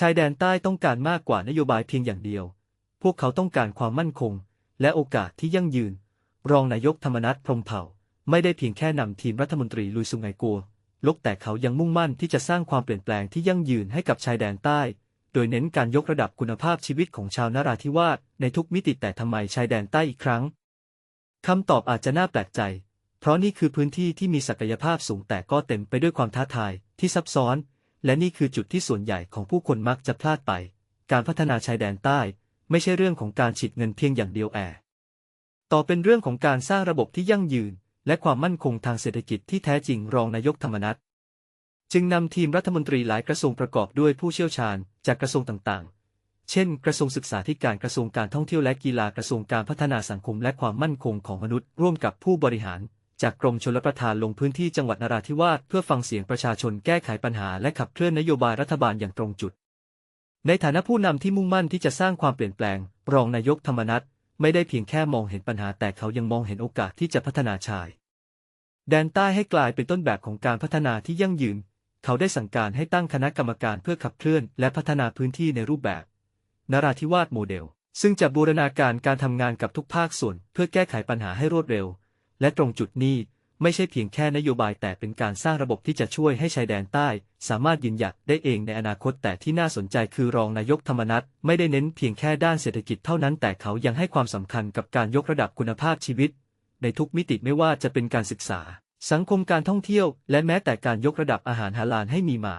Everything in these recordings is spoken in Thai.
ชายแดนใต้ต้องการมากกว่านโยบายเพียงอย่างเดียว พวกเขาต้องการความมั่นคง และโอกาสที่ยั่งยืน รองนายกธรรมนัฐพรมเผ่า ไม่ได้เพียงแค่นำทีมรัฐมนตรีลุยสุงไงกัวลกแต่เขายังมุ่งมั่นที่จะสร้างความเปลี่ยนแปลงที่ยั่งยืนให้กับชายแดนใต้ โดยเน้นการยกระดับคุณภาพชีวิตของชาวนาราธิวาสในทุกมิติแต่ทำไมชายแดนใต้อีกครั้งคำตอบอาจจะน่าแปลกใจ เพราะนี่คือพื้นที่ที่มีศักยภาพสูงแต่ก็เต็มไปด้วยความท้าทายที่ซับซ้อน และนี่คือจุดที่ส่วนใหญ่ของผู้คนมักจะพลาดไป การพัฒนาชายแดนใต้ ไม่ใช่เรื่องของการฉีดเงินเพียงอย่างเดียวแอต่อเป็นเรื่องของการสร้างระบบที่ยั่งยืน และความมั่นคงทางเศรษฐกิจที่แท้จริงรองนายกธรรมนัฐจึงนำทีมรัฐมนตรีหลายกระทรวงประกอบด้วยผู้เชี่ยวชาญจากกระทรวงต่างๆ เช่น กระทรวงศึกษาธิการกระทรวงการท่องเที่ยวและกีฬากระทรวงการพัฒนาสังคมและความมั่นคงของมนุษย์ ร่วมกับผู้บริหาร จากกรมชลประทานลงพื้นที่จังหวัดนราธิวาสเพื่อฟังเสียงประชาชนแก้ไขปัญหาและขับเคลื่อนนโยบายรัฐบาลอย่างตรงจุด ในฐานะผู้นำที่มุ่งมั่นที่จะสร้างความเปลี่ยนแปลง รองนายกธรรมนัฐไม่ได้เพียงแค่มองเห็นปัญหาแต่เขายังมองเห็นโอกาสที่จะพัฒนาชาย แดนใต้ให้กลายเป็นต้นแบบของการพัฒนาที่ยั่งยืน เขาได้สั่งการให้ตั้งคณะกรรมการเพื่อขับเคลื่อน และพัฒนาพื้นที่ในรูปแบบนราธิวาสโมเดล ซึ่งจะบูรณาการการทำงานกับทุกภาคส่วน เพื่อแก้ไขปัญหาให้รวดเร็ว และตรงจุดนี้ไม่ใช่เพียงแค่นโยบายแต่เป็นการสร้างระบบที่จะช่วยให้ชายแดนใต้ สามารถยืนหยัดได้เองในอนาคตแต่ที่น่าสนใจคือรองนายกธรรมนัฐไม่ได้เน้นเพียงแค่ด้านเศรษฐกิจเท่านั้นแต่เขายังให้ความสำคัญกับการยกระดับคุณภาพชีวิต ในทุกมิติไม่ว่าจะเป็นการศึกษา สังคมการท่องเที่ยว และแม้แต่การยกระดับอาหารฮาลาลให้มีมา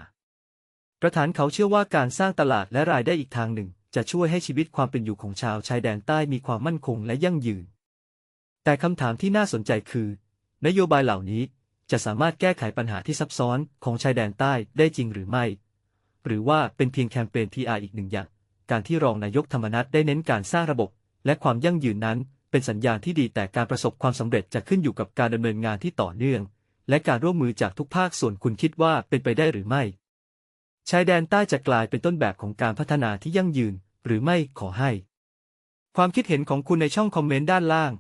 ประธานเขาเชื่อว่าการสร้างตลาดและรายได้อีกทางหนึ่ง จะช่วยให้ชีวิตความเป็นอยู่ของชาวชายแดนใต้มีความมั่นคงและยั่งยืน แต่คำถามที่น่าสนใจคือ นโยบายเหล่านี้จะสามารถแก้ไขปัญหาที่ซับซ้อนของชายแดนใต้ได้จริงหรือไม่ หรือว่าเป็นเพียงแคมเปญ PR อีกหนึ่งอย่าง การที่รองนายกธรรมนัฐได้เน้นการสร้างระบบ และความยั่งยืนนั้น เป็นสัญญาณที่ดีแต่การประสบความสำเร็จจะขึ้นอยู่กับการดำเนินงานที่ต่อเนื่อง และการร่วมมือจากทุกภาคส่วนคุณคิดว่าเป็นไปได้หรือไม่ ชายแดนใต้จะกลายเป็นต้นแบบของการพัฒนาที่ยั่งยืน หรือไม่ขอให้ ความคิดเห็นของคุณในช่องคอมเมนต์ด้านล่าง